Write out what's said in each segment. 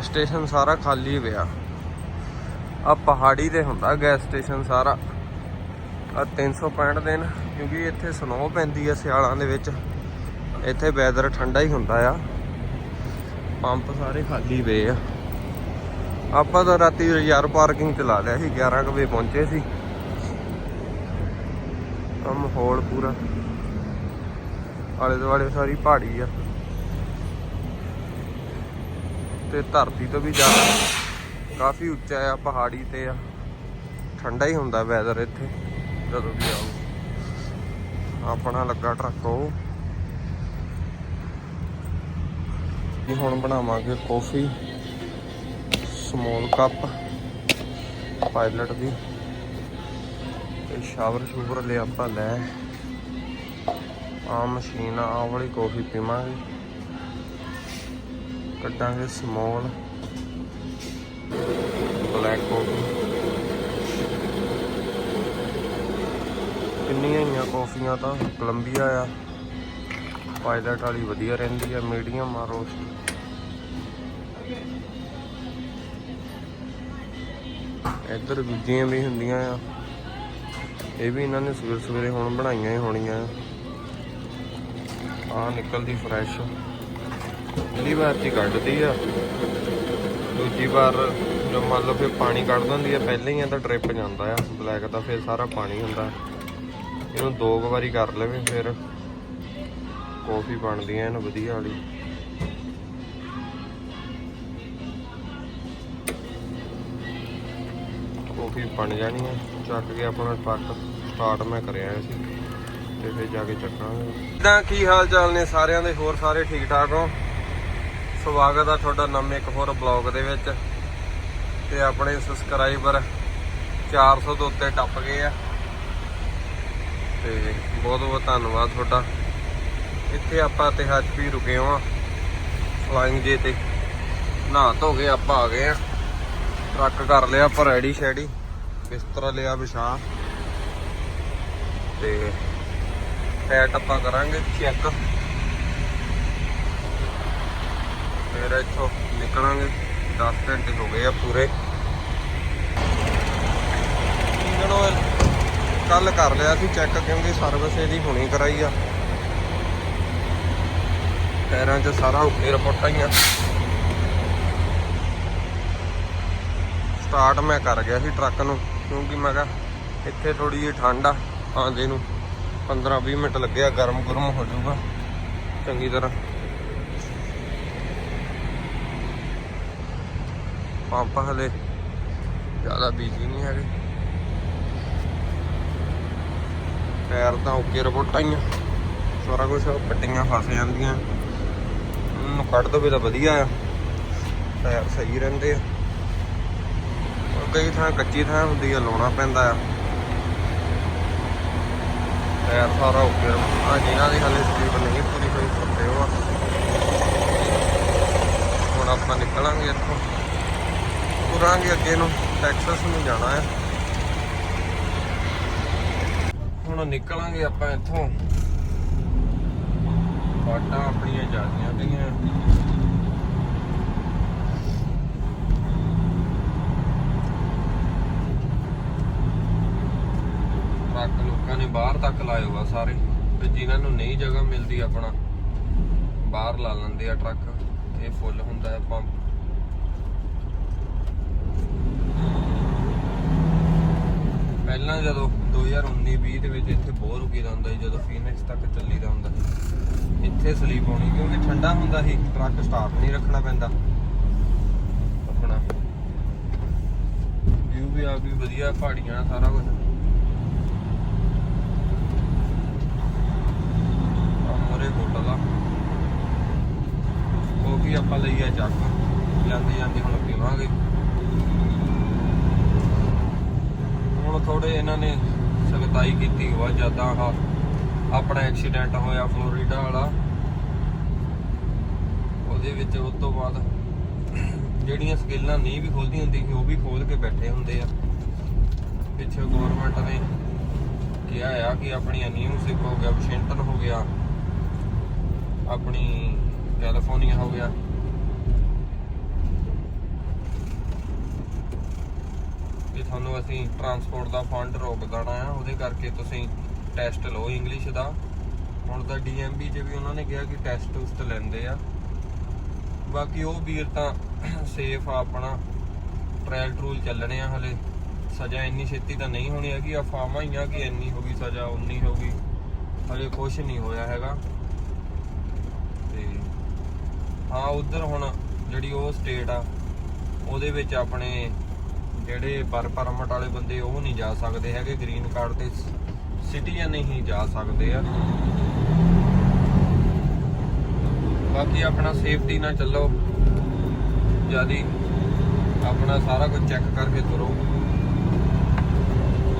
Station ਸਾਰਾ ਖਾਲੀ ਪਿਆ। ਆ ਪਹਾੜੀ ਤੇ ਹੁੰਦਾ ਗੈਸ ਸਟੇਸ਼ਨ ਸਾਰਾ। ਆ 365 ਦਿਨ, ਕਿਉਂਕਿ ਇੱਥੇ ਸਨੋ ਪੈਂਦੀ ਆ ਸਿਆਲਾਂ ਦੇ ਵਿੱਚ। ਇੱਥੇ ਵੈਦਰ ਠੰਡਾ ਹੀ ਹੁੰਦਾ ਆ। ਪੰਪ ਸਾਰੇ ਖਾਲੀ ਪਏ ਆ। ਆਪਾਂ ਤਾਂ ਰਾਤੀ ਯਾਰ ਪਾਰਕਿੰਗ ਚ ਲਾ ਲਿਆ ਸੀ 11 ਕੁ ਵਜੇ ਪਹੁੰਚੇ ਸੀ। ਆ ਮਾਹੌਲ ਪੂਰਾ। ਆਲੇ ਦੁਆਲੇ ਸਾਰੀ ਪਹਾੜੀ ਆ। ਤੇ ਧਰਤੀ ਤੋਂ ਵੀ ਜ਼ਿਆਦਾ ਕਾਫੀ ਉੱਚਾ ਆ, ਪਹਾੜੀ ਤੇ ਆ। ਠੰਡਾ ਹੀ ਹੁੰਦਾ ਵੈਦਰ ਇੱਥੇ, ਜਦੋਂ ਵੀ ਆਓ। ਆਪਣਾ ਲੱਗਾ ਟਰੱਕ ਉਹ। ਜੀ, ਹੁਣ ਬਣਾਵਾਂਗੇ ਕੌਫੀ ਸਮੋਲ ਕੱਪ ਪਾਇਲਟ ਦੀ। ਤੇ ਸ਼ਾਵਰ ਸ਼ੂਵਰ ਲਿਆ ਆਪਾਂ ਲੈ। ਆ ਮਸ਼ੀਨ ਆ ਵਾਲੀ ਕੌਫੀ ਪੀਵਾਂਗੇ। ਕੱਢਾਂਗੇ ਸਮੋਲ ਬਲੈਕ ਕੌਫੀ ਕਿੰਨੀਆਂ ਹੀ ਆ ਕੌਫੀਆਂ ਤਾਂ? ਕੋਲੰਬੀਆ ਆ। ਪਾਇਲਟ ਵਾਲੀ ਵਧੀਆ ਰਹਿੰਦੀ ਆ ਮੀਡੀਅਮ ਆ ਰੋਸਟ ਇੱਧਰ ਦੂਜੀਆਂ ਵੀ ਹੁੰਦੀਆਂ ਆ। ਇਹ ਵੀ ਇਹਨਾਂ ਨੇ ਸਵੇਰੇ ਸਵੇਰੇ ਹੁਣ ਬਣਾਈਆਂ ਹੀ ਹੋਣੀਆਂ। ਆ ਨਿਕਲਦੀ ਫਰੈਸ਼ ਪਹਿਲੀ ਵਾਰ ਚ ਕੱਢਦੀ ਆ। ਦੂਜੀ ਵਾਰ ਜੋ ਮੰਨ ਲਓ ਫਿਰ ਪਾਣੀ ਕੱਢ ਦਿੰਦੀ ਆ, ਪਹਿਲਾਂ ਹੀ ਆ ਤਾਂ ਡ੍ਰਿਪ ਜਾਂਦਾ ਆ। ਬਲੈਕ ਦਾ ਫਿਰ ਸਾਰਾ ਪਾਣੀ ਹੁੰਦਾ। ਇਹਨੂੰ ਦੋ ਕੁ ਵਾਰੀ ਕਰ ਲਵੇ ਫਿਰ। ਕੌਫੀ ਬਣਦੀ ਐ ਵਧੀਆ ਵਾਲੀ। ਕੌਫੀ ਬਣ ਜਾਣੀ ਹੈ ਚੱਕ ਕੇ ਆਪਣਾ ਟਰੱਕ ਸਟਾਰਟ ਮੈਂ ਕਰਿਆ ਸੀ। ਤੇ ਫਿਰ ਜਾ ਕੇ ਚੱਕਾਂਗੇ। ਇਦਾਂ ਕੀ ਹਾਲ ਚਾਲ ਨੇ ਸਾਰਿਆਂ ਦੇ? ਹੋਰ ਸਾਰੇ ਠੀਕ ਠਾਕ ਹੋ? ਸਵਾਗਤ ਆ ਤੁਹਾਡਾ ਨਵੇਂ ਇੱਕ ਹੋਰ ਬਲੌਗ ਦੇ ਵਿੱਚ। ਤੇ ਆਪਣੇ ਸਬਸਕ੍ਰਾਈਬਰ 400 ਤੋਂ ਉੱਤੇ ਟੱਪ ਗਏ ਆ। ਤੇ ਬਹੁਤ ਬਹੁਤ ਧੰਨਵਾਦ ਤੁਹਾਡਾ। ਇੱਥੇ ਆਪਾਂ ਤੇ ਵੀ ਰੁਕੇ ਹਾਂ ਫਲਾਈਂਗ ਜੇ ਤੇ ਨਹਾ ਧੋ ਕੇ ਆਪਾਂ ਆ ਗਏ ਆ। ਟਰੱਕ ਕਰ ਲਿਆ ਆਪਾਂ ਰੈਡੀ ਸ਼ੈਡੀ। ਬਿਸਤਰਾ ਲਿਆ ਵਿਛਾ ਤੇ ਟੈਟ ਆਪਾਂ ਕਰਾਂਗੇ ਚੈੱਕ ਫਿਰ ਇੱਥੋਂ ਨਿਕਲਾਂਗੇ। 10 ਘੰਟੇ ਹੋ ਗਏ ਆ ਪੂਰੇ। ਇੰਜਨ ਕੱਲ ਕਰ ਲਿਆ ਸੀ ਚੈੱਕ ਕਿਉਂਕਿ ਸਰਵਿਸ ਇਹਦੀ ਹੁਣੀ ਕਰਾਈ ਆ। ਟਾਇਰਾਂ 'ਚ ਸਾਰਾ ਓਕੇ ਰਿਪੋਰਟਾਂ ਹੀ ਆ। ਸਟਾਰਟ ਮੈਂ ਕਰ ਗਿਆ ਸੀ ਟਰੱਕ ਨੂੰ, ਕਿਉਂਕਿ ਮੈਂ ਕਿਹਾ ਇੱਥੇ ਥੋੜੀ ਜਿਹੀ ਠੰਡ ਆ ਆਂਦੇ ਨੂੰ। 15-20 ਮਿੰਟ ਲੱਗਿਆ ਗਰਮ ਗਰਮ ਹੋ ਜਾਊਗਾ। ਚੰਗੀ ਤਰ੍ਹਾਂ। ਪੰਪ ਹਲੇ ਜ਼ਿਆਦਾ ਬੀਜੀ ਨਹੀਂ ਹੈਗੇ। ਟਾਇਰ ਤਾਂ ਓਕੇ ਰਿਪੋਰਟਾਂ ਹੀ ਸਾਰਾ ਕੁਝ ਪੱਟੀਆਂ ਫਸ ਜਾਂਦੀਆਂ। ਉਹਨੂੰ ਕੱਢ ਦੋਵੇ ਤਾਂ ਵਧੀਆ ਆ। ਟਾਇਰ ਸਹੀ ਰਹਿੰਦੇ ਆ। ਕਈ ਥਾਂ ਕੱਚੀ ਥਾਂ ਹੁੰਦੀ ਆ, ਲਾਉਣਾ ਪੈਂਦਾ ਆ। ਪੈਰ ਸਾਰਾ ਓਕੇ ਆ, ਜਿਨ੍ਹਾਂ ਦੀ ਹਲੇ ਸਲੀਪ ਨਹੀਂ ਪੂਰੀ ਹੋਈ, ਫੱਟੇ ਹੋ ਹੁਣ ਆਪਾਂ ਨਿਕਲਾਂਗੇ ਇੱਥੋਂ। ਤੁਰਾਂਗੇ ਅੱਗੇ ਨੂੰ ਟੈਕਸਸ ਨੂੰ ਜਾਣਾ ਹੈ। ਹੁਣ ਨਿਕਲਾਂਗੇ ਆਪਾਂ ਇੱਥੋਂ। ਬਾਟਾਂ ਆਪਣੀਆਂ ਜਾਂਦੀਆਂ ਪਈਆਂ। ਟਰੱਕ ਲੋਕਾਂ ਨੇ ਬਾਹਰ ਤੱਕ ਲਾਏ ਹੋਆ ਸਾਰੇ। ਤੇ ਜਿਨ੍ਹਾਂ ਨੂੰ ਨਹੀਂ ਜਗ੍ਹਾ ਮਿਲਦੀ ਆਪਣਾ, ਬਾਹਰ ਲਾ ਲੈਂਦੇ ਆ ਟਰੱਕ। ਇਹ ਫੁੱਲ ਹੁੰਦਾ ਹੈ, ਪੰਪ। ਪਹਿਲਾਂ ਜਦੋਂ 2019-20 ਦੇ ਵਿੱਚ ਇੱਥੇ ਬਹੁਤ ਰੁਕੀਦਾ ਹੁੰਦਾ ਸੀ, ਜਦੋਂ ਫੀਨਿਕਸ ਤੱਕ ਚੱਲੀ ਦਾ ਹੁੰਦਾ ਸੀ। ਇੱਥੇ ਸਲੀਪ ਆਉਣੀ, ਕਿਉਂਕਿ ਠੰਡਾ ਹੁੰਦਾ ਸੀ ਟਰੱਕ ਸਟਾਰਟ ਨਹੀਂ ਰੱਖਣਾ ਪੈਂਦਾ। ਆਪਣਾ ਵਿਊ ਵੀ ਆ ਵੀ ਵਧੀਆ, ਪਹਾੜੀਆਂ ਸਾਰਾ ਕੁਝ ਮੋਰੇ ਹੋਟਲ ਆ। ਉਹ ਵੀ ਆਪਾਂ ਲਈ ਆ ਚੱਕ। ਜਾਂਦੇ ਜਾਂਦੇ ਹੁਣ ਪੀਵਾਂਗੇ। ਹੁਣ ਥੋੜੇ ਇਹਨਾਂ ਨੇ ਸਖਤਾਈ ਕੀਤੀ ਵਾ ਜ਼ਿਆਦਾ ਆਹ ਆਪਣਾ ਐਕਸੀਡੈਂਟ ਹੋਇਆ ਫਲੋਰੀਡਾ ਵਾਲਾ। ਉਹਦੇ ਵਿੱਚ ਉਸ ਤੋਂ ਬਾਅਦ ਜਿਹੜੀਆਂ ਸਕਿੱਲਾਂ ਨਹੀਂ ਵੀ ਖੋਲਦੀ ਹੁੰਦੀ ਸੀ, ਉਹ ਵੀ ਖੋਲ ਕੇ ਬੈਠੇ ਹੁੰਦੇ ਆ। ਪਿੱਛੇ ਗਵਰਨਮੈਂਟ ਨੇ ਕਿਹਾ ਆ ਕਿ ਆਪਣੀਆਂ ਨਿਊਜ਼ਿਕ ਹੋ ਗਿਆ ਵਾਸ਼ਿੰਗਟਨ ਹੋ ਗਿਆ, ਆਪਣੀ ਕੈਲੀਫੋਰਨੀਆ ਹੋ ਗਿਆ। ਤੁਹਾਨੂੰ ਅਸੀਂ ਟਰਾਂਸਪੋਰਟ ਦਾ ਫੰਡ ਰੋਕ ਦੇਣਾ ਆ, ਉਹਦੇ ਕਰਕੇ ਤੁਸੀਂ ਟੈਸਟ ਲਓ ਇੰਗਲਿਸ਼ ਦਾ। ਹੁਣ ਤਾਂ ਡੀਐਮਬੀ 'ਚ ਵੀ ਉਹਨਾਂ ਨੇ ਕਿਹਾ ਕਿ ਟੈਸਟ ਟੁਸਟ ਲੈਂਦੇ ਆ। ਬਾਕੀ ਉਹ ਵੀਰ ਤਾਂ ਸੇਫ ਆ, ਆਪਣਾ ਟ੍ਰਾਇਲ ਟਰੂਲ ਚੱਲਣੇ ਆ ਹਲੇ। ਸਜ਼ਾ ਇੰਨੀ ਛੇਤੀ ਤਾਂ ਨਹੀਂ ਹੋਣੀ ਹੈਗੀ ਅਫਵਾਹਾਂ ਹੀ ਆ ਕਿ ਇੰਨੀ ਹੋ ਗਈ ਸਜ਼ਾ, ਉਨੀ ਹੋ ਗਈ। ਹਲੇ ਕੁਝ ਨਹੀਂ ਹੋਇਆ ਹੈਗਾ। ਤੇ ਹਾਂ, ਉਧਰ ਹੁਣ ਜਿਹੜੀ ਉਹ ਸਟੇਟ ਆ, ਉਹਦੇ ਵਿੱਚ ਆਪਣੇ ਜਿਹੜੇ ਪਰ ਪਰਮਟ ਵਾਲੇ ਬੰਦੇ ਉਹ ਨਹੀਂ ਜਾ ਸਕਦੇ ਹੈਗੇ ਗ੍ਰੀਨ ਕਾਰਡ ਤੇ ਸਿਟੀਜ਼ਨ ਹੀ ਜਾ ਸਕਦੇ ਆ। ਬਾਕੀ ਆਪਣਾ ਸੇਫਟੀ ਨਾਲ ਚੱਲੋ। ਜਿਆਦੀ ਆਪਣਾ ਸਾਰਾ ਕੁਝ ਚੈੱਕ ਕਰਕੇ ਤੁਰੋ।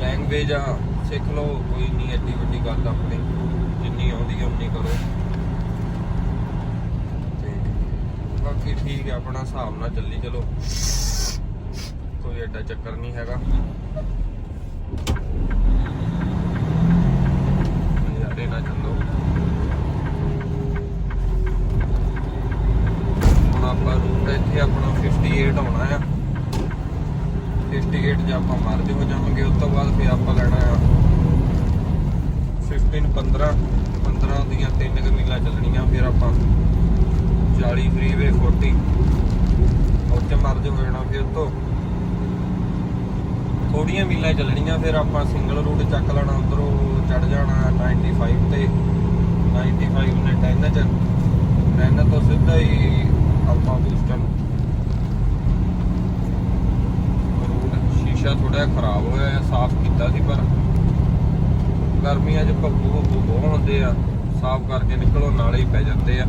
ਲੈਂਗੁਏਜ ਆ, ਸਿੱਖ ਲਓ, ਕੋਈ ਨਹੀਂ, ਐਡੀ ਵੱਡੀ ਗੱਲ ਆਪਣੀ, ਜਿੰਨੀ ਆਉਂਦੀ ਹੈ ਉਨੀ ਕਰੋ। ਤੇ ਬਾਕੀ ਠੀਕ ਹੈ ਆਪਣਾ ਹਿਸਾਬ ਨਾਲ ਚੱਲੀ ਚਲੋ। ਕੋਈ ਐਡਾ ਚੱਕਰ ਨਹੀਂ ਹੈਗਾ ਨਜ਼ਾਰੇ ਨਾਲ ਚੱਲੋ ਹੁਣ ਆਪਾਂ ਰੂਟ ਇੱਥੇ ਆਪਣਾ 58 ਆਉਣਾ ਆ 58 ਜੇ ਆਪਾਂ ਮਾਰਦੇ ਹੋ ਜਾਵਾਂਗੇ ਉਸ ਤੋਂ ਬਾਅਦ ਫਿਰ ਆਪਾਂ ਲੈਣਾ ਆ 15 15 15 ਦੀਆਂ ਤਿੰਨ ਕੁ ਮੀਲਾਂ ਚੱਲਣੀਆਂ ਫਿਰ ਆਪਾਂ 40 ਫਰੀਵੇ 40 ਉੱਥੇ ਮਰਦੇ ਹੋ ਜਾਣਾ ਫਿਰ ਤੋਂ ਥੋੜੀਆਂ ਮੀਲਾਂ ਚੱਲਣੀਆਂ, ਫਿਰ ਆਪਾਂ ਸਿੰਗਲ ਰੂਟ ਚੱਕ ਲੈਣਾ, ਉਧਰੋਂ ਚੜ ਜਾਣਾ 95 ਤੇ। 95 ਨੇ 10 ਚ। 10 ਤੋਂ ਸਿੱਧਾ ਹੀ ਆਪਾਂ ਬੂਸਟਨ। ਸ਼ੀਸ਼ਾ ਥੋੜਾ ਖਰਾਬ ਹੋਇਆ ਹੈ ਸਾਫ਼ ਕੀਤਾ ਸੀ, ਪਰ ਗਰਮੀਆਂ 'ਚ ਭੱਬੂ ਭੱਬੂ ਬਹੁਤ ਹੁੰਦੇ ਆ। ਸਾਫ਼ ਕਰਕੇ ਨਿਕਲੋ, ਨਾਲੇ ਹੀ ਪੈ ਜਾਂਦੇ ਆ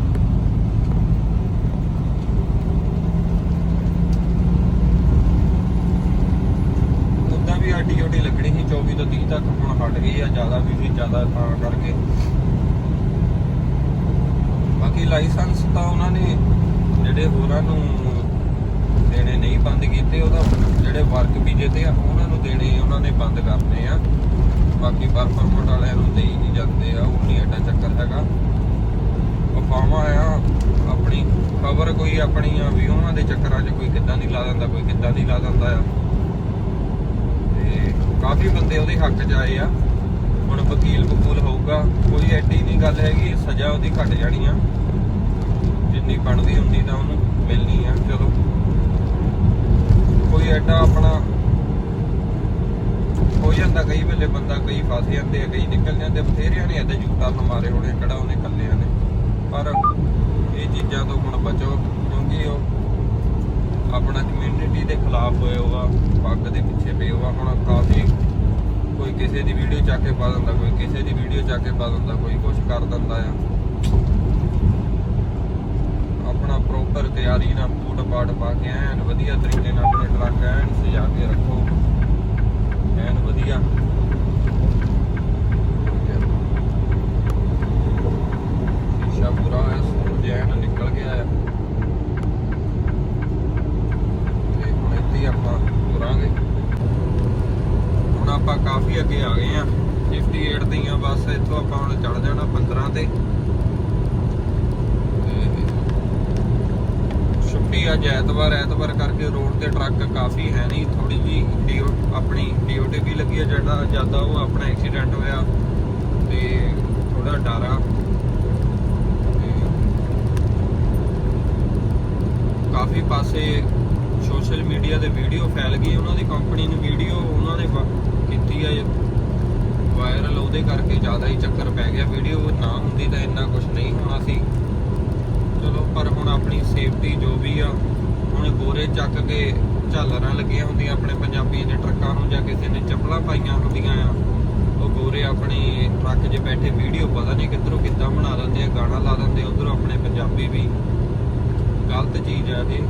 ਉਦਾਂ ਵੀ ਆਡੀ ਓਡੀ ਲੱਗਣੀ ਸੀ 24 ਤੋਂ 30 ਤੱਕ ਹੁਣ ਹਟ ਗਈ ਆ, ਜ਼ਿਆਦਾ ਵੀ ਸੀ ਜ਼ਿਆਦਾ ਤਾਂ ਕਰਕੇ। ਬਾਕੀ ਲਾਇਸੈਂਸ ਤਾਂ ਉਹਨਾਂ ਨੇ ਜਿਹੜੇ ਹੋਰਾਂ ਨੂੰ ਦੇਣੇ ਨਹੀਂ ਬੰਦ ਕੀਤੇ, ਉਹਦਾ ਜਿਹੜੇ ਵਰਕ ਵੀਜ਼ੇ ਤੇ ਆ, ਉਹਨਾਂ ਨੂੰ ਦੇਣੇ ਉਹਨਾਂ ਨੇ ਬੰਦ ਕਰਨੇ ਆ। ਬਾਕੀ ਵਰਕ ਪਰਮਿਟ ਵਾਲਿਆਂ ਨੂੰ ਦੇਈ ਨਹੀਂ ਜਾਂਦੇ ਆ, ਉਹ ਨਹੀਂ ਐਡਾ ਚੱਕਰ ਹੈਗਾ। ਅਫਵਾਹਾਂ ਆ, ਆਪਣੀ ਖਬਰ ਕੋਈ ਆਪਣੀ ਆ, ਵੀ ਉਹਨਾਂ ਦੇ ਚੱਕਰਾਂ 'ਚ ਕੋਈ ਕਿੱਦਾਂ ਦੀ ਲਾ ਦਿੰਦਾ, ਕੋਈ ਕਿੱਦਾਂ ਦੀ ਲਾ ਦਿੰਦਾ ਆ। ਕਾਫੀ ਬੰਦੇ ਉਹਦੇ ਹੱਕ 'ਚ ਆਏ ਆ। ਹੁਣ ਵਕੀਲ ਵਕੂਲ ਹੋਊਗਾ, ਕੋਈ ਐਡੀ ਨਹੀਂ ਗੱਲ ਹੈਗੀ, ਸਜ਼ਾ ਉਹਦੀ ਘਟ ਜਾਣੀ ਆ। ਜਿੰਨੀ ਬਣਦੀ ਹੁੰਦੀ ਤਾਂ ਉਹਨੂੰ ਮਿਲਣੀ ਆ, ਚਲੋ। ਕੋਈ ਐਡਾ ਆਪਣਾ ਹੋ ਜਾਂਦਾ ਕਈ ਵੇਲੇ ਬੰਦਾ, ਕਈ ਫਸ ਜਾਂਦੇ ਆ, ਕਈ ਨਿਕਲ ਜਾਂਦੇ ਬਥੇਰਿਆਂ ਨੇ ਐਦਾਂ ਜੂਟਾ ਮਾਰੇ ਹੋਣੇ ਕਿਹੜਾ ਉਹਨੇ ਕੱਲਿਆਂ ਨੇ। ਪਰ ਇਹ ਚੀਜ਼ਾਂ ਤੋਂ ਹੁਣ ਬਚੋ, ਕਿਉਂਕਿ ਉਹ ਆਪਣਾ ਕਮਿਊਨਿਟੀ ਦੇ ਖਿਲਾਫ ਹੋਏ ਹੋਗਾ ਪੱਗ ਦੇ ਪਿੱਛੇ ਪਏ ਹੋਗਾ ਹੁਣ ਕਾਫੀ ਕੋਈ ਕਿਸੇ ਦੀ ਵੀਡੀਓ ਚੱਕ ਕੇ ਪਾ ਦਿੰਦਾ, ਕੋਈ ਕਿਸੇ ਦੀ ਵੀਡੀਓ ਚੱਕ ਕੇ ਪਾ ਦਿੰਦਾ, ਕੋਈ ਕੁਝ ਕਰ ਦਿੰਦਾ ਆ। ਆਪਣਾ ਪ੍ਰੋਪਰ ਤਿਆਰੀ ਨਾਲ ਬੂਟ ਪਾਟ ਪਾ ਕੇ ਐਨ ਵਧੀਆ ਤਰੀਕੇ ਨਾਲ ਆਪਣੇ ਟਰੱਕ ਐਨ ਸਜਾ ਕੇ ਰੱਖੋ। ਐਨ ਵਧੀਆ। ਸ਼ੀਸ਼ਾ ਪੂਰਾ ਹੈ ਸੂਰਜ ਨਿਕਲ ਗਿਆ ਆ ਤੇ ਹੁਣ ਇੱਥੇ ਹੀ ਆਪਾਂ ਤੁਰਾਂਗੇ। ਹੁਣ ਆਪਾਂ ਕਾਫੀ ਅੱਗੇ ਆ ਗਏ ਆ 58 ਦੀਆਂ ਬੱਸ ਇੱਥੋਂ ਆਪਾਂ ਹੁਣ ਚੜ ਜਾਣਾ 15 ਤੇ। ਛੁੱਟੀ ਅੱਜ ਐਤਵਾਰ ਐਤਵਾਰ ਕਰਕੇ ਰੋਡ ਤੇ ਟਰੱਕ ਕਾਫੀ ਹੈ ਨਹੀਂ। ਥੋੜੀ ਜੀ ਡੀਓ, ਆਪਣੀ ਡੀਓਟੀ ਵੀ ਲੱਗੀ ਆ, ਜਿਹੜਾ ਜ਼ਿਆਦਾ ਉਹ ਆਪਣਾ ਐਕਸੀਡੈਂਟ ਹੋਇਆ। ਤੇ ਥੋੜਾ ਡਰ ਆ ਤੇ ਕਾਫੀ ਪਾਸੇ ਸੋਸ਼ਲ ਮੀਡੀਆ ਤੇ ਵੀਡੀਓ ਫੈਲ ਗਈ, ਉਹਨਾਂ ਦੀ ਕੰਪਨੀ ਨੂੰ ਵੀਡੀਓ ਉਹਨਾਂ ਨੇ ਕੀਤੀ ਆ ਵਾਇਰਲ ਉਹਦੇ ਕਰਕੇ ਜ਼ਿਆਦਾ ਹੀ ਚੱਕਰ ਪੈ ਗਿਆ ਵੀਡੀਓ ਨਾ ਹੁੰਦੀ ਤਾਂ ਇੰਨਾ ਕੁਝ ਨਹੀਂ ਹੋਣਾ ਸੀ। ਚਲੋ, ਪਰ ਹੁਣ ਆਪਣੀ ਸੇਫਟੀ ਜੋ ਵੀ ਆ, ਹੁਣ ਗੋਰੇ ਚੱਕ ਕੇ ਝਾਲਰਾਂ ਲੱਗੀਆਂ ਹੁੰਦੀਆਂ ਆਪਣੇ ਪੰਜਾਬੀਆਂ ਦੇ ਟਰੱਕਾਂ ਨੂੰ, ਜਾਂ ਕਿਸੇ ਨੇ ਚੱਪਲਾਂ ਪਾਈਆਂ ਹੁੰਦੀਆਂ ਆ। ਉਹ ਗੋਰੇ ਆਪਣੇ ਟਰੱਕ 'ਚ ਬੈਠੇ ਵੀਡੀਓ ਪਤਾ ਨਹੀਂ ਕਿੱਧਰੋਂ ਕਿੱਦਾਂ ਬਣਾ ਦਿੰਦੇ ਆ, ਗਾਣਾ ਲਾ ਦਿੰਦੇ ਉਧਰੋਂ ਆਪਣੇ ਪੰਜਾਬੀ ਵੀ। ਗਲਤ ਚੀਜ਼ ਆ ਇਹ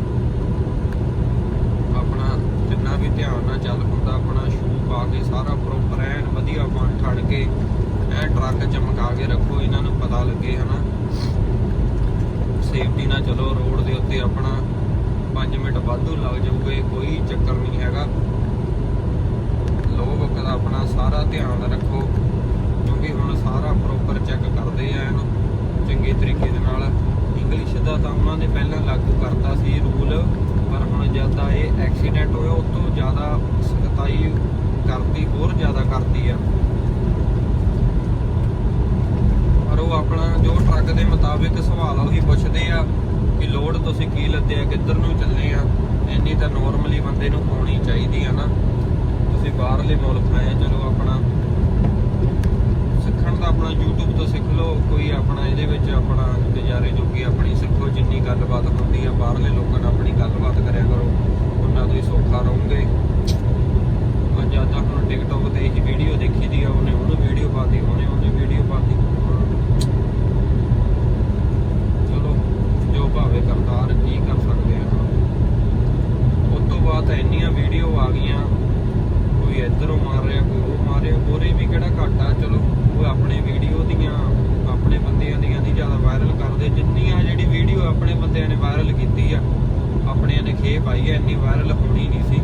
ਆਪਣਾ ਜਿੰਨਾ ਵੀ ਧਿਆਨ ਨਾਲ ਚੱਲ ਹੁੰਦਾ, ਆਪਣਾ ਸ਼ੂ ਪਾ ਕੇ ਸਾਰਾ ਪ੍ਰੋਪਰ ਐਨ ਵਧੀਆ ਬਣ ਠੜ ਕੇ, ਐ ਟਰੱਕ ਚਮਕਾ ਕੇ ਰੱਖੋ, ਇਹਨਾਂ ਨੂੰ ਪਤਾ ਲੱਗੇ, ਹਨਾ। ਸੇਫਟੀ ਨਾਲ ਚਲੋ ਰੋਡ ਦੇ ਉੱਤੇ ਆਪਣਾ 5 ਮਿੰਟ ਵਾਧੂ ਲੱਗ ਜਾਊਗੇ, ਕੋਈ ਚੱਕਰ ਨਹੀਂ ਹੈਗਾ। ਲੋਕ ਦਾ ਆਪਣਾ ਸਾਰਾ ਧਿਆਨ ਰੱਖੋ, ਕਿਉਂਕਿ ਹੁਣ ਸਾਰਾ ਪ੍ਰੋਪਰ ਚੈੱਕ ਕਰਦੇ ਆ ਇਹਨੂੰ, ਚੰਗੇ ਤਰੀਕੇ ਦੇ ਨਾਲ। ਇੰਗਲਿਸ਼ ਦਾ ਤਾਂ ਉਹਨਾਂ ਨੇ ਪਹਿਲਾਂ ਲਾਗੂ ਕਰਤਾ ਸੀ ਰੂਲ ਜਦ ਦਾ ਇਹ ਐਕਸੀਡੈਂਟ ਹੋਇਆ ਉਸ ਤੋਂ ਜ਼ਿਆਦਾ ਸਖਤਾਈ ਭਲਾਈ ਕਰਤੀ ਹੋਰ ਜ਼ਿਆਦਾ ਕਰਤੀ ਆ। ਪਰ ਉਹ ਆਪਣਾ ਜੋ ਟਰੱਕ ਦੇ ਮੁਤਾਬਿਕ ਸਵਾਲ ਆ ਉਹੀ ਪੁੱਛਦੇ ਆ ਕਿ ਲੋਡ ਤੁਸੀਂ ਕੀ ਲੱਦੇ ਆ ਕਿੱਧਰ ਨੂੰ ਚੱਲੇ ਆ। ਇੰਨੀ ਤਾਂ ਨੋਰਮਲੀ ਬੰਦੇ ਨੂੰ ਹੋਣੀ ਚਾਹੀਦੀ ਆ ਨਾ। ਤੁਸੀਂ ਬਾਹਰਲੇ ਮੁਲਕ ਆਏ ਆ, ਚਲੋ ਆਪਣਾ ਸਿੱਖਣ ਦਾ ਆਪਣਾ YouTube ਤੋਂ ਸਿੱਖ ਲਓ, ਕੋਈ ਆਪਣਾ ਇਹਦੇ ਵਿੱਚ ਆਪਣਾ ਗੁਜ਼ਾਰੇ ਜੋਗੀ ਆਪਣੀ ਸਿੱਖੋ, ਜਿੰਨੀ ਗੱਲਬਾਤ ਹੁੰਦੀ ਆ, ਬਾਹਰਲੇ ਲੋਕਾਂ ਨਾਲ ਆਪਣੀ ਗੱਲਬਾਤ ਕਰਿਆ ਕਰੋ, ਉਹਨਾਂ ਤੋਂ ਹੀ ਸੌਖਾ ਰਹੋਗੇ। ਅੱਜ ਜ਼ਿਆਦਾ ਹੁਣ ਟਿਕਟੋਕ ਤੇ ਇਹੀ ਵੀਡੀਓ ਦੇਖੀ ਦੀ ਆ, ਉਹਨੇ ਉਹਨੂੰ ਵੀਡੀਓ ਪਾਤੀ, ਉਹਨੇ ਉਹਨੇ ਵੀਡੀਓ ਪਾਤੀ। ਚਲੋ, ਜੋ ਭਾਵੇਂ ਕਰਤਾਰ ਕੀ ਕਰ ਸਕਦੇ ਆ। ਉਸ ਤੋਂ ਬਾਅਦ ਇੰਨੀਆਂ ਵੀਡੀਓ ਆ ਗਈਆਂ, ਕੋਈ ਇੱਧਰੋਂ ਮਾਰ ਰਿਹਾ ਕੋਈ ਉਹ ਮਾਰ ਰਿਹਾ ਗੋਰੇ ਵੀ ਕਿਹੜਾ ਘੱਟ ਆ ਚਲੋ ਉਹ ਆਪਣੇ ਵੀਡੀਓ ਦੀਆਂ ਆਪਣੇ ਬੰਦਿਆਂ ਦੀਆਂ ਦੀ ਜ਼ਿਆਦਾ ਵਾਇਰਲ ਕਰਦੇ ਜਿੰਨੀ ਆ ਜਿਹੜੀ ਵੀਡੀਓ ਆਪਣੇ ਬੰਦਿਆਂ ਨੇ ਵਾਇਰਲ ਕੀਤੀ ਆ। ਆਪਣਿਆਂ ਨੇ ਖੇ ਪਾਈ ਆ, ਇੰਨੀ ਵਾਇਰਲ ਹੋਣੀ ਨਹੀਂ ਸੀ।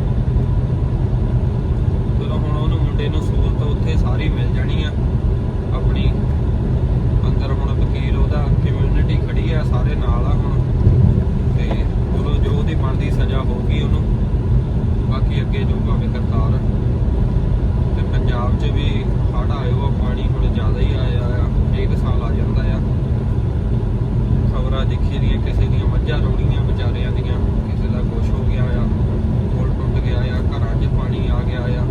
ਚਲੋ ਹੁਣ ਉਹਨੂੰ ਮੁੰਡੇ ਨੂੰ ਸਹੂਲਤ ਉੱਥੇ ਸਾਰੀ ਮਿਲ ਜਾਣੀ ਆ। ਆਪਣੀ ਅੰਦਰ ਹੁਣ ਵਕੀਲ ਉਹਦਾ ਕਮਿਊਨਿਟੀ ਖੜੀ ਆ, ਸਾਰੇ ਨਾਲ ਆ ਹੁਣ। ਤੇ ਚਲੋ ਜੋ ਉਹਦੀ ਬਣਦੀ ਸਜ਼ਾ ਹੋਊਗੀ ਉਹਨੂੰ। ਬਾਕੀ ਅੱਗੇ ਜੋ ਭਾਵੇਂ ਕਰਤਾਰ ਤੇ ਪੰਜਾਬ 'ਚ ਵੀ ਹੜ੍ਹ ਆਇਓ ਆ, ਪਾਣੀ ਹੁਣ ਜ਼ਿਆਦਾ ਹੀ ਆਇਆ ਆ ਇੱਕ ਸਾਲ ਆ ਜਾਂਦਾ ਆ। ਖਬਰਾਂ ਦੇਖੀ ਦੀਆਂ ਕਿਸੇ ਦੀਆਂ ਮੱਝਾਂ ਰੋੜੀਆਂ ਵਿਚਾਰਿਆਂ ਦੀਆਂ ਕਿਸੇ ਦਾ ਕੁਛ ਹੋ ਗਿਆ ਆ ਪੁਲ ਟੁੱਟ ਗਿਆ ਆ ਘਰਾਂ 'ਚ ਪਾਣੀ ਆ ਗਿਆ ਆ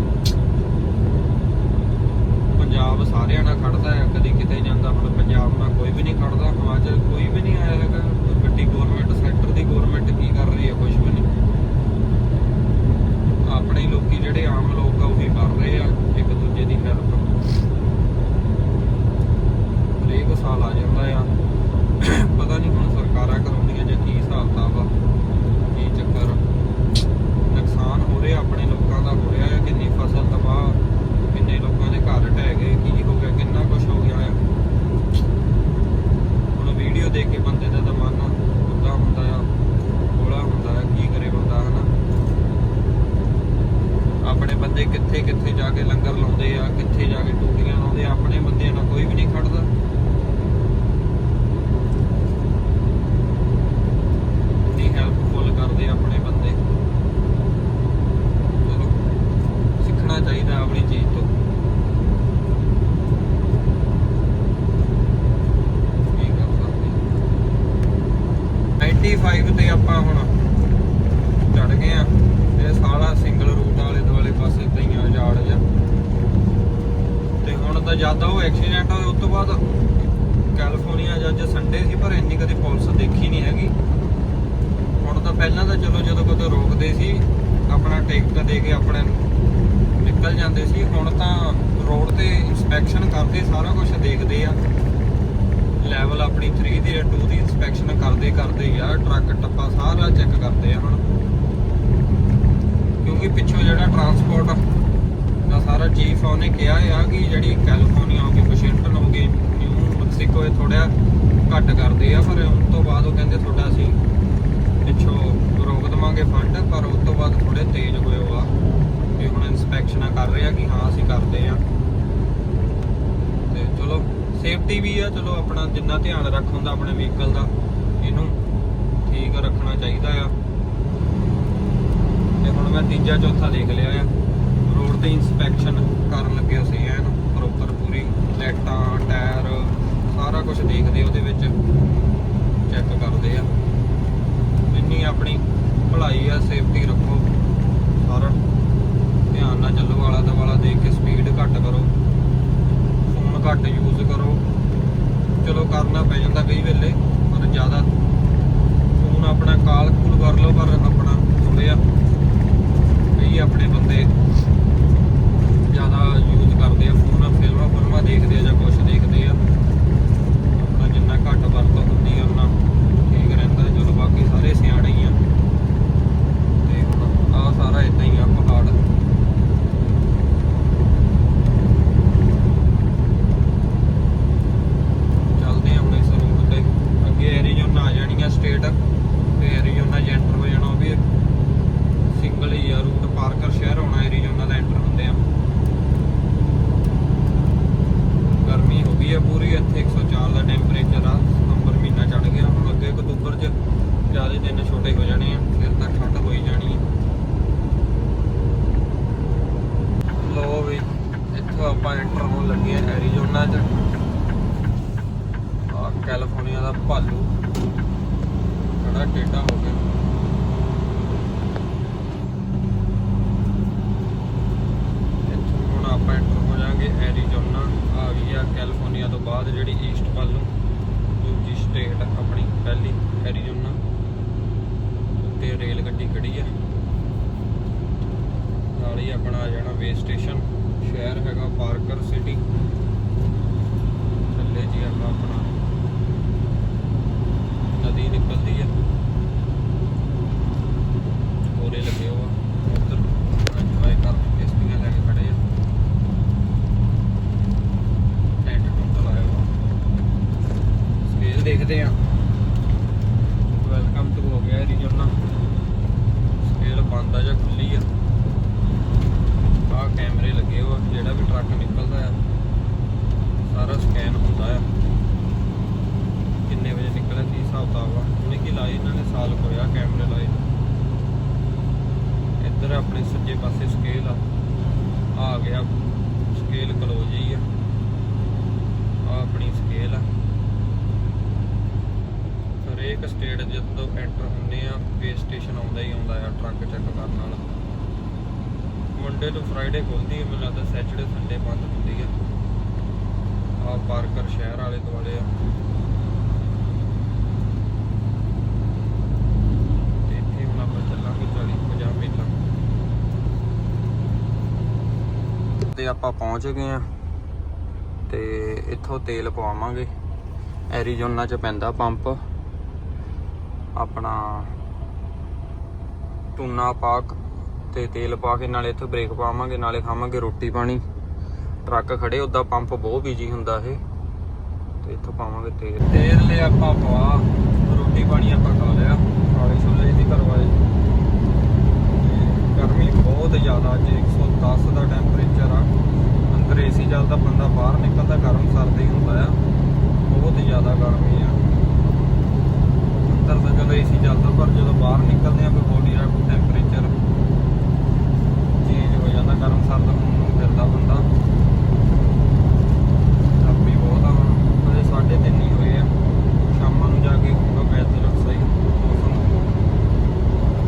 ਪੰਜਾਬ ਸਾਰਿਆਂ ਨਾਲ ਖੜਦਾ ਹੈ ਕਦੀ ਕਿਤੇ ਜਾਂਦਾ ਹੁਣ ਪੰਜਾਬ ਨਾਲ ਕੋਈ ਵੀ ਨਹੀਂ ਖੜਦਾ ਹਿਮਾਚਲ ਕੋਈ ਵੀ ਨਹੀਂ ਆਇਆ ਹੈਗਾ ਵੱਡੀ ਗਵਰਨਮੈਂਟ ਸੈਂਟਰ ਦੀ ਗਵਰਨਮੈਂਟ ਕੀ ਕਰ ਰਹੀ ਹੈ ਕੁਝ ਵੀ ਨਹੀਂ ਆਪਣੇ ਹੀ ਲੋਕੀ ਜਿਹੜੇ ਆਮ ਲੋਕ ਆ ਉਹੀ ਕਰ ਰਹੇ ਆ ਇੱਕ ਦੂਜੇ ਦੀ ਹੈਲਪ ਹਰੇਕ ਸਾਲ ਆ ਜਾਂਦਾ ਆ ਪਤਾ ਨਹੀਂ ਹੁਣ ਸਰਕਾਰਾਂ ਕਰਾਉਂਦੀਆਂ ਜਾਂ ਕੀ ਹਿਸਾਬ ਕਿਤਾਬ ਆ ਕੀ ਚੱਕਰ ਨੁਕਸਾਨ ਹੋ ਰਿਹਾ ਆਪਣੇ ਲੋਕਾਂ ਦਾ ਹੋ ਰਿਹਾ ਹੈ ਕਿੰਨੀ ਫਸਲ ਤਬਾਹ ਕਿੰਨੇ ਲੋਕਾਂ ਦੇ ਘਰ ਢਹਿ ਗਏ ਕੀ ਹੋ ਗਿਆ ਕਿੰਨਾ ਕੁਝ ਹੋ ਗਿਆ ਆ ਹੁਣ ਦੇਖ ਕੇ ਬੰਦੇ ਦਾ ਤਾਂ ਮਨ ਉੱਦਾਂ ਹੁੰਦਾ ਆ ਬੋਲਾ ਹੁੰਦਾ ਆ, ਕੀ ਕਰੇ ਬੰਦਾ, ਹਨਾ? ਆਪਣੇ ਬੰਦੇ ਕਿੱਥੇ ਕਿੱਥੇ ਜਾ ਕੇ ਲੰਗਰ ਲਾਉਂਦੇ ਆ, ਕਿੱਥੇ ਜਾ ਕੇ ਟੂਟੀਆਂ ਲਾਉਂਦੇ ਆ, ਆਪਣੇ ਬੰਦਿਆਂ ਨਾਲ ਕੋਈ ਵੀ ਨਹੀਂ ਖੜਦਾ ਦੀ ਹੈਲਪਫੁਲ ਕਰਦੇ ਆ ਆਪਣੇ ਬੰਦੇ ਚਲੋ ਸਿੱਖਣਾ ਚਾਹੀਦਾ ਆਪਣੀ ਚੀਜ਼ ਤੋਂ ਕੀ ਕਰ ਸਕਦੇ 95 ਤੇ ਆਪਾਂ ਹੁਣ ਚੜ ਗਏ ਆ ਇਹ ਸਾਲਾ ਸਿੰਗਲ ਰੂਟ ਵਾਲੇ ਦੁਆਲੇ ਪਾਸੇ ਤਈਆਂ ਜਾੜ ਜਾ ਤੇ ਜ਼ਿਆਦਾ ਉਹ ਐਕਸੀਡੈਂਟ ਹੋਇਆ, ਉਸ ਤੋਂ ਬਾਅਦ ਕੈਲੀਫੋਰਨੀਆ 'ਚ ਸੰਡੇ ਸੀ, ਪਰ ਇੰਨੀ ਕਦੇ ਪੁਲਿਸ ਦੇਖੀ ਨਹੀਂ ਹੈਗੀ। ਹੁਣ ਤਾਂ ਪਹਿਲਾਂ ਤਾਂ ਚਲੋ ਜਦੋਂ ਕਦੋਂ ਰੋਕਦੇ ਸੀ, ਆਪਣਾ ਟਿਕਟ ਦੇ ਕੇ ਆਪਣੇ ਨਿਕਲ ਜਾਂਦੇ ਸੀ, ਹੁਣ ਤਾਂ ਰੋਡ ਤੇ ਇਨਸਪੈਕਸ਼ਨ ਕਰਦੇ, ਸਾਰਾ ਕੁਝ ਦੇਖਦੇ ਆ। ਲੈਵਲ ਆਪਣੀ 3 ਦੀ 2 ਦੀ ਇਨਸਪੈਕਸ਼ਨ ਕਰਦੇ ਕਰਦੇ ਯਾਰ ਟਰੱਕ ਟੱਪਾ ਸਾਰਾ ਚੈੱਕ ਕਰਦੇ ਆ ਹੁਣ। ਕਿਉਂਕਿ ਪਿੱਛੋਂ ਜਿਹੜਾ ਟਰਾਂਸਪੋਰਟ ਦਾ ਸਾਰਾ ਚੀਫ ਆ, ਉਹਨੇ ਕਿਹਾ ਆ ਕਿ ਜਿਹੜੀ ਕੈਲੀਫੋਰਨੀਆ ਹੋ ਗਈ ਵਾਸ਼ਿੰਗਟਨ ਹੋ ਗਈ ਨਿਊ ਮੈਕਸੀਕੋ ਇਹ ਥੋੜਾ ਘੱਟ ਕਰਦੇ ਆ, ਪਰ ਉਸ ਤੋਂ ਬਾਅਦ ਉਹ ਕਹਿੰਦੇ ਤੁਹਾਡਾ ਅਸੀਂ ਪਿੱਛੋਂ ਰੋਕ ਦਵਾਂਗੇ ਫੰਡ ਪਰ ਉਸ ਤੋਂ ਬਾਅਦ ਥੋੜੇ ਤੇਜ਼ ਹੋਏ ਹੋ ਆ ਕਿ ਹੁਣ ਇਨਸਪੈਕਸ਼ਨਾਂ ਕਰ ਰਹੇ ਆ ਕਿ ਹਾਂ, ਅਸੀਂ ਕਰਦੇ ਆ। ਤੇ ਚਲੋ ਸੇਫਟੀ ਵੀ ਆ, ਚਲੋ ਆਪਣਾ ਜਿੰਨਾ ਧਿਆਨ ਰੱਖ ਹੁੰਦਾ ਆਪਣੇ ਵਹੀਕਲ ਦਾ, ਇਹਨੂੰ ਠੀਕ ਰੱਖਣਾ ਚਾਹੀਦਾ ਆ। ਤੇ ਹੁਣ ਮੈਂ ਤੀਜਾ, ਚੌਥਾ ਦੇਖ ਲਿਆ ਆ। ਤੇ ਇਨਸਪੈਕਸ਼ਨ ਕਰਨ ਲੱਗੇ ਸੀ ਐਨ ਪ੍ਰੋਪਰ ਪੂਰੀ ਲਾਈਟਾਂ, ਟਾਇਰ, ਸਾਰਾ ਕੁਝ ਦੇਖਦੇ ਉਹਦੇ ਵਿੱਚ। ਚੈੱਕ ਕਰਦੇ ਆ। ਇੰਨੀ ਆਪਣੀ ਭਲਾਈ ਆ ਸੇਫਟੀ ਰੱਖੋ। ਸਾਰਾ ਧਿਆਨ ਨਾਲ ਚੱਲੋ ਵਾਲਾ ਦਾ ਵਾਲਾ ਦੇਖ ਕੇ ਸਪੀਡ ਘੱਟ ਕਰੋ। ਫੋਨ ਘੱਟ ਯੂਜ਼ ਕਰੋ। ਚਲੋ ਕਰਨਾ ਪੈ ਜਾਂਦਾ ਕਈ ਵੇਲੇ, ਪਰ ਜ਼ਿਆਦਾ ਪੂਰੀ ਇੱਥੇ 104 ਦਾ ਟੈਂਪਰੇਚਰ ਆ, ਸਤੰਬਰ ਮਹੀਨਾ ਚੜ ਗਿਆ, ਹੁਣ ਅੱਗੇ ਅਕਤੂਬਰ 'ਚ ਜ਼ਿਆਦਾ ਦਿਨ ਛੋਟੇ ਹੋ ਜਾਣੇ ਆ ਸਟੇਸ਼ਨ, ਸ਼ਹਿਰ ਹੈਗਾ ਪਾਰਕਰ ਸਿਟੀ। ਥੱਲੇ ਜੀ ਆਪਾਂ ਆਪਣਾ। ਨਦੀ ਨਿਕਲਦੀ ਆ। ਹੋਰੇ ਲੱਗੇ ਹੋ ਉਧਰ ਇੰਜੋਏ ਕਰ ਕਿਸ਼ਤੀਆਂ ਲੈ ਕੇ ਖੜੇ ਆ ਟੈਂਟ ਟੁੰਟ ਲਾਇਆ ਵਾ ਸਕੇਲ ਦੇਖਦੇ ਆ ਵੈਲਕਮ ਟੂ ਹੋ ਗਿਆ ਐਰੀਜ਼ੋਨਾ ਸਕੇਲ ਬੰਦ ਆ ਜਾਂ ਖੁੱਲੀ ਆ ਆਹ ਕੈਮਰੇ ਲੱਗੇ ਹੋ ਜਿਹੜਾ ਵੀ ਟਰੱਕ ਨਿਕਲਦਾ ਆ ਸਾਰਾ ਸਕੈਨ ਹੁੰਦਾ ਆ ਕਿੰਨੇ ਵਜੇ ਨਿਕਲਿਆ ਕੀ ਹਿਸਾਬ ਕਿਤਾਬ ਆ ਉਹਨੇ ਕੀ ਲਾਏ ਇਹਨਾਂ ਨੇ ਸਾਲ ਹੋਇਆ ਕੈਮਰੇ ਲਾਏ ਨੂੰ। ਇੱਧਰ ਆਪਣੇ ਸੱਜੇ ਪਾਸੇ ਸਕੇਲ ਆ ਆਹ ਆ ਸਕੇਲ ਕਲੋਜ ਹੀ ਆ। ਆ ਆਪਣੀ ਸਕੇਲ ਆ। ਹਰੇਕ ਸਟੇਟ ਜਦੋਂ ਐਂਟਰ ਹੁੰਦੇ ਆ ਬੇਸ ਸਟੇਸ਼ਨ ਆਉਂਦਾ ਹੀ ਆਉਂਦਾ ਆ ਟਰੱਕ ਚੈੱਕ ਕਰਨ ਵਾਲਾ ਮੰਡੇ ਤੋਂ ਫਰਾਈਡੇ ਖੁੱਲਦੀ ਹੈ ਮੈਨੂੰ ਲੱਗਦਾ ਸੈਚਰਡੇ ਸੰਡੇ ਬੰਦ ਹੁੰਦੀ ਆ। ਆ ਪਾਰਕਰ ਸ਼ਹਿਰ ਵਾਲੇ ਦੁਆਲੇ ਆ ਤੇ ਇੱਥੇ ਹੁਣ ਆਪਾਂ ਚੱਲਾਂਗੇ 40 50 ਮੀਲਾਂ ਤੇ ਆਪਾਂ ਪਹੁੰਚ ਗਏ ਆ ਤੇ ਇੱਥੋਂ ਤੇਲ ਪਵਾਵਾਂਗੇ। ਐਰੀਜ਼ੋਨਾ ਚ ਪੈਂਦਾ ਪੰਪ। ਆਪਣਾ ਟੂਨਾ ਪਾਕ ਤੇ ਤੇਲ ਪਾ ਕੇ ਨਾਲੇ ਇੱਥੇ ਬ੍ਰੇਕ ਪਾਵਾਂਗੇ, ਨਾਲੇ ਖਾਵਾਂਗੇ ਰੋਟੀ ਪਾਣੀ। ਟਰੱਕ ਖੜੇ ਉਦਾਂ ਪੰਪ ਬਹੁਤ ਬਿਜ਼ੀ ਹੁੰਦਾ ਇਹ। ਤੇ ਇੱਥੋਂ ਪਾਵਾਂਗੇ ਤੇਲ। ਤੇਲ ਲਿਆ ਆਪਾਂ ਪਵਾ, ਰੋਟੀ ਪਾਣੀ ਆਪਾਂ ਖਾ ਲਿਆ। ਕਾਲੇ ਛੋਲੇ ਦੀ ਕਰਵਾਏ ਗਰਮੀ ਬਹੁਤ ਜ਼ਿਆਦਾ, ਅੱਜ 110 ਦਾ ਟੈਂਪਰੇਚਰ ਆ। ਏਸੀ ਚੱਲਦਾ ਬੰਦਾ ਬਾਹਰ ਨਿਕਲਦਾ, ਗਰਮ ਸਰਦੀ ਹੁੰਦਾ ਆ ਬਹੁਤ ਜ਼ਿਆਦਾ ਗਰਮੀ ਆ। ਅੰਦਰ ਤਾਂ ਚਲੋ ਏਸੀ ਚੱਲਦਾ ਪਰ ਜਦੋਂ ਬਾਹਰ ਨਿਕਲਦੇ ਆ ਕੋਈ ਬੋਡੀ ਦਾ ਟੈਂਪਰੇਚਰ ਚੇਂਜ ਹੋ ਜਾਂਦਾ, ਗਰਮ ਸਰਦ ਹੋਣ ਨੂੰ ਫਿਰਦਾ ਬੰਦਾ ਗਰਮੀ ਬਹੁਤ ਆ ਹੁਣ ਹਜੇ ਸਾਢੇ ਤਿੰਨ ਹੀ ਹੋਏ ਆ ਸ਼ਾਮਾਂ ਨੂੰ ਜਾ ਕੇ ਹੋਊਗਾ ਵੈਦਰ ਸਹੀ ਮੌਸਮ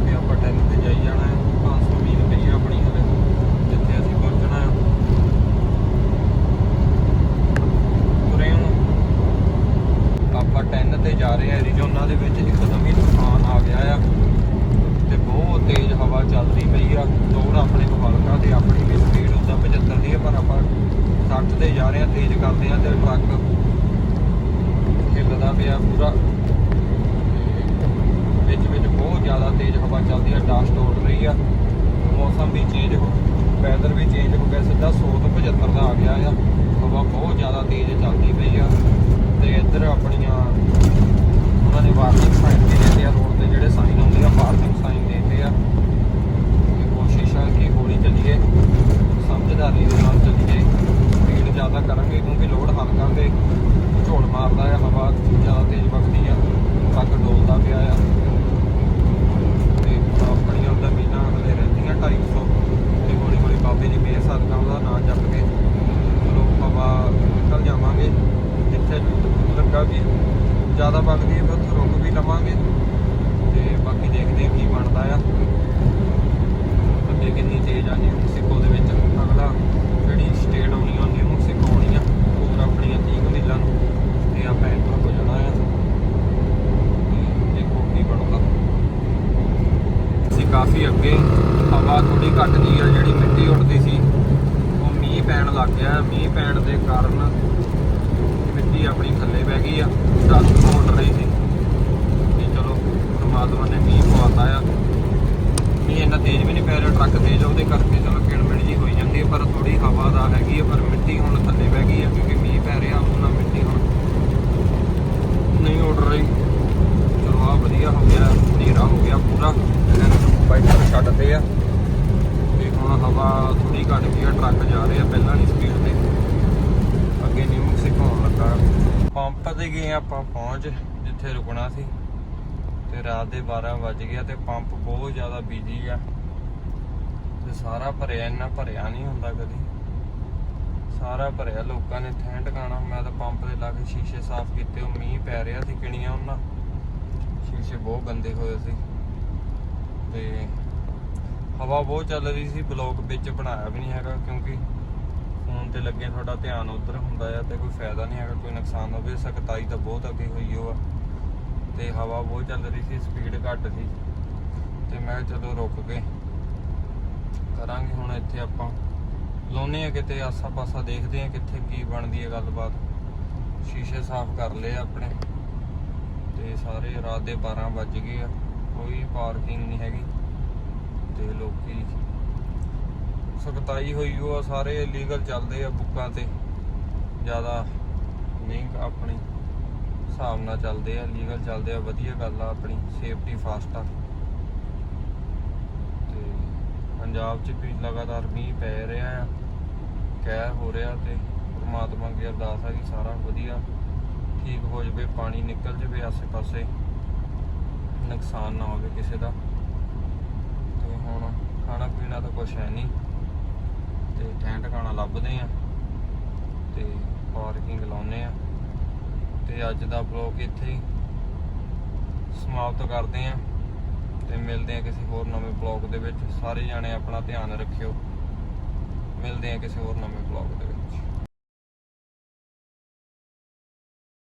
ਤੇ ਆਪਾਂ ਟੈਨ ਤੇ ਜਾਈ ਜਾਣਾ ਹੈ 500 ਮੀਲ ਪਈ ਆ ਆਪਣੀ ਹਲੇ ਜਿੱਥੇ ਅਸੀਂ ਪਹੁੰਚਣਾ ਹੈ ਤੁਰੇ ਹੁਣ ਆਪਾਂ 10 ਤੇ ਜਾ ਰਹੇ ਆ ਐਰੀਜ਼ੋਨਾ ਦੇ ਵਿੱਚ ਇੱਕਦਮ ਹੀ ਤੂਫਾਨ ਆ ਗਿਆ ਆ ਤੇ ਬਹੁਤ ਤੇਜ਼ ਹਵਾ ਚੱਲਦੀ ਪਈ ਆ ਦੌੜ ਆਪਣੇ ਕੋਲ ਹਲਕਾ ਤੇ ਆਪਣੀ ਵੀ ਸਪੀਡ ਹੁੰਦਾ 75 ਦੀ ਆ ਪਰ ਆਪਾਂ 60 ਤੇ ਜਾ ਰਹੇ ਆ ਤੇਜ਼ ਕਰਦੇ ਆ ਤੇ ਟਰੱਕ ਹਿੱਲਦਾ ਪਿਆ ਪੂਰਾ ਤੇ ਵਿੱਚ ਵਿੱਚ ਬਹੁਤ ਜ਼ਿਆਦਾ ਤੇਜ਼ ਹਵਾ ਚੱਲਦੀ ਆ ਡਸਟ ਉੱਡ ਰਹੀ ਆ ਮੌਸਮ ਵੀ ਚੇਂਜ ਹੋ ਵੈਦਰ ਵੀ ਚੇਂਜ ਹੋ ਗਿਆ। ਸਿੱਧਾ 100 ਤੋਂ 75 ਦਾ ਆ ਗਿਆ ਆ। ਹਵਾ ਬਹੁਤ ਜ਼ਿਆਦਾ ਤੇਜ਼ ਚੱਲਦੀ ਪਈ ਆ। ਤੇ ਇੱਧਰ ਆਪਣੀਆਂ ਉਹਨਾਂ ਨੇ ਵਾਰਨਿੰਗ ਸਾਈਨ ਵੀ ਦਿੱਤੇ ਆ ਰੋਡ ਤੇ, ਜਿਹੜੇ ਸਾਈਨ ਆਉਂਦੇ ਆ, ਵਾਰਨਿੰਗ ਸਾਈਨ ਦਿੱਤੇ ਆ। ਕੋਸ਼ਿਸ਼ ਆ ਕਿ ਹੌਲੀ ਚੱਲੀਏ। ਸਮਝਦਾਰੀ ਦੇ ਨਾਲ ਚੱਲੀਏ। ਸਪੀਡ ਜ਼ਿਆਦਾ ਕਰਾਂਗੇ ਕਿਉਂਕਿ ਲੋਡ ਹਲਕਾ ਤੇ ਝੋਲ ਮਾਰਦਾ ਆ, ਹਵਾ ਜ਼ਿਆਦਾ ਤੇਜ਼ ਵਗਦੀ ਆ। ਟਰੱਕ ਡੋਲਦਾ ਪਿਆ ਆ ਤੇ ਆਪਣੀਆਂ ਉਹਦਾ ਮੀਨਾ ਹਲੇ ਰਹਿੰਦੀਆਂ 250 ਤੇ ਹੌਲੀ ਹੌਲੀ ਬਾਬੇ ਦੀ ਮਿਹਰ ਸਦਕਾ ਉਹਦਾ ਨਾਂ ਜਪ ਕੇ। ਚਲੋ ਬਾਬਾ ਨਿਕਲ ਜਾਵਾਂਗੇ। ਜਿੱਥੇ ਲੱਗਾ ਵੀ, ਜ਼ਿਆਦਾ ਵਗਦੀ ਹੈ ਫਿਰ ਉੱਥੇ ਰੁਕ ਵੀ ਲਵਾਂਗੇ ਤੇ ਬਾਕੀ ਦੇਖਦੇ ਹਾਂ ਕੀ ਬਣਦਾ ਆ ਅੱਗੇ ਕਿੰਨੀ ਤੇਜ਼ ਆ ਨਿਊ ਮੈਕਸੀਕੋ ਦੇ ਵਿੱਚ ਅਗਲਾ ਜਿਹੜੀ ਸਟੇਟ ਆਉਣੀ ਆ ਨਿਊ ਮੈਕਸੀਕੋ ਆਉਣੀ ਆ ਹੋਰ ਆਪਣੀਆਂ 30 ਮੀਲਾਂ ਨੂੰ ਤੇ ਆਪਾਂ ਐਂਟਰ ਹੋ ਜਾਣਾ ਆ ਤੇ ਦੇਖੋ ਕੀ ਬਣਦਾ ਅਸੀਂ ਕਾਫੀ ਅੱਗੇ ਹਵਾ ਥੋੜੀ ਘੱਟ ਗਈ ਆ ਜਿਹੜੀ ਮਿੱਟੀ ਉੱਡਦੀ ਸੀ ਉਹ ਮੀਂਹ ਪੈਣ ਲੱਗ ਗਿਆ ਮੀਂਹ ਪੈਣ ਦੇ ਕਾਰਨ ਮਿੱਟੀ ਆਪਣੀ ਥੱਲੇ ਬਹਿ ਗਈ ਆ ਦਸ ਉੱਡ ਰਹੀ ਸੀ ਤੇ ਚਲੋ ਪਰਮਾਤਮਾ ਨੇ ਮੀਂਹ ਪਵਾਤਾ ਆ ਮੀਂਹ ਇੰਨਾ ਤੇਜ਼ ਵੀ ਨਹੀਂ ਪੈ ਰਿਹਾ ਟਰੱਕ ਤੇਜ਼ ਆ ਉਹਦੇ ਕਰਕੇ ਚਲੋ ਕਿਣਮਿਣ ਜੀ ਹੋਈ ਜਾਂਦੀ ਹੈ ਪਰ ਥੋੜੀ ਹਵਾ ਦਾ ਹੈਗੀ ਹੈ ਪਰ ਮਿੱਟੀ ਹੁਣ ਥੱਲੇ ਬਹਿ ਗਈ ਹੈ ਕਿਉਂਕਿ ਮੀਂਹ ਪੈ ਰਿਹਾ ਉਹਨਾਂ ਮਿੱਟੀ ਹੁਣ ਨਹੀਂ ਉੱਡ ਰਹੀ ਚਲੋ ਆ ਵਧੀਆ ਹੋ ਗਿਆ ਹਨੇਰਾ ਹੋ ਗਿਆ ਪੂਰਾ ਬਾਈਕਰ ਛੱਡਦੇ ਆ ਤੇ ਹੁਣ ਹਵਾ ਥੋੜੀ ਘੱਟ ਗਈ ਆ ਟਰੱਕ ਜਾ ਰਹੇ ਆ ਪਹਿਲਾਂ ਨਹੀਂ ਸਪੀਡ ਤੇ ਅੱਗੇ ਨਿਊ ਮੈਕਸੀਕੋ ਆਉਣ ਲੱਗਾ ਪੰਪ ਤੇ ਗਏ ਆਪਾਂ ਪਹੁੰਚ, ਜਿੱਥੇ ਰੁਕਣਾ ਸੀ। ਤੇ ਰਾਤ ਦੇ 12 ਵੱਜ ਗਿਆ ਤੇ ਪੰਪ ਬਹੁਤ ਜ਼ਿਆਦਾ ਬਿਜ਼ੀ ਆ। ਤੇ ਸਾਰਾ ਭਰਿਆ, ਇੰਨਾ ਭਰਿਆ ਨਹੀਂ ਹੁੰਦਾ ਕਦੀ। ਸਾਰਾ ਭਰਿਆ, ਲੋਕਾਂ ਨੇ ਥੈਂ ਟਿਕਾਣਾ ਮੈਂ ਤਾਂ ਪੰਪ ਦੇ ਲਾ ਕੇ ਸ਼ੀਸ਼ੇ ਸਾਫ਼ ਕੀਤੇ, ਉਹ ਮੀਂਹ ਪੈ ਰਿਹਾ ਸੀ, ਕਿਣੀਆਂ ਉਹਨਾਂ। ਸ਼ੀਸ਼ੇ ਬਹੁਤ ਗੰਦੇ ਹੋਏ ਸੀ। ਤੇ ਹਵਾ ਬਹੁਤ ਚੱਲ ਰਹੀ ਸੀ ਬਲੌਗ ਵਿੱਚ ਬਣਾਇਆ ਵੀ ਨਹੀਂ ਹੈਗਾ, ਕਿਉਂਕਿ ਫੋਨ ਤੇ ਲੱਗੇ, ਤੁਹਾਡਾ ਧਿਆਨ ਉਧਰ ਹੁੰਦਾ ਆ ਤੇ ਕੋਈ ਫਾਇਦਾ ਨਹੀਂ ਹੈਗਾ, ਕੋਈ ਨੁਕਸਾਨ ਹੋਵੇ, ਸਖਤਾਈ ਤਾਂ ਬਹੁਤ ਅੱਗੇ ਹੋਈ ਉਹ ਆ। ਤੇ ਹਵਾ ਬਹੁਤ ਚੱਲ ਰਹੀ ਸੀ ਸਪੀਡ ਘੱਟ ਸੀ। ਤੇ ਮੈਂ ਕਿਹਾ ਚਲੋ ਰੁਕ ਕੇ ਕਰਾਂਗੇ ਹੁਣ ਇੱਥੇ ਆਪਾਂ। ਲਾਉਨੇ ਆ ਕਿਤੇ ਆਸਾ ਪਾਸਾ ਦੇਖਦੇ ਆ ਕਿੱਥੇ ਕੀ ਬਣਦੀ ਹੈ ਗੱਲਬਾਤ। ਸ਼ੀਸ਼ੇ ਸਾਫ਼ ਕਰ ਲਏ ਆਪਣੇ। ਤੇ ਸਾਰੇ ਰਾਤ ਦੇ 12 ਵੱਜ ਗਏ ਆ। ਕੋਈ ਪਾਰਕਿੰਗ ਨਹੀਂ ਹੈਗੀ। ਤੇ ਲੋਕੀ ਸਖਤਾਈ ਹੋਈ ਉਹ ਆ, ਸਾਰੇ ਇਲੀਗਲ ਚੱਲਦੇ ਆ ਬੁੱਕਾਂ ਤੇ। ਜ਼ਿਆਦਾ ਨਹੀਂ ਆਪਣੀ ਹਿਸਾਬ ਨਾਲ ਚੱਲਦੇ ਆ ਲੀਗਲ ਚੱਲਦੇ ਆ ਵਧੀਆ ਗੱਲ ਆ ਆਪਣੀ ਸੇਫਟੀ ਫਾਸਟ ਆ। ਤੇ ਪੰਜਾਬ 'ਚ ਵੀ ਲਗਾਤਾਰ ਮੀਂਹ ਪੈ ਰਿਹਾ ਆ ਕਹਿਰ ਹੋ ਰਿਹਾ ਤੇ ਪ੍ਰਮਾਤਮਾ ਅੱਗੇ ਅਰਦਾਸ ਆ ਕਿ ਸਾਰਾ ਵਧੀਆ ਠੀਕ ਹੋ ਜਾਵੇ ਪਾਣੀ ਨਿਕਲ ਜਾਵੇ ਆਸੇ-ਪਾਸੇ ਨੁਕਸਾਨ ਨਾ ਹੋਵੇ ਕਿਸੇ ਦਾ। ਤੇ ਹੁਣ ਖਾਣਾ ਪੀਣਾ ਤਾਂ ਕੁਝ ਹੈ ਨਹੀਂ। ਤੇ ਠੈਂ ਟਿਕਾਣਾ ਲੱਭਦੇ ਆ ਤੇ ਪਾਰਕਿੰਗ ਲਾਉਨੇ ਆ। ਤੇ ਅੱਜ ਦਾ ਬਲੌਗ ਇੱਥੇ ਹੀ ਸਮਾਪਤ ਕਰਦੇ ਆ ਤੇ ਮਿਲਦੇ ਆ ਕਿਸੇ ਹੋਰ ਨਵੇਂ ਬਲੌਗ ਦੇ ਵਿੱਚ। ਸਾਰੇ ਜਾਣੇ ਆਪਣਾ ਧਿਆਨ ਰੱਖਿਓ। ਮਿਲਦੇ ਆ ਕਿਸੇ ਹੋਰ ਨਵੇਂ ਬਲੌਗ ਦੇ ਵਿੱਚ।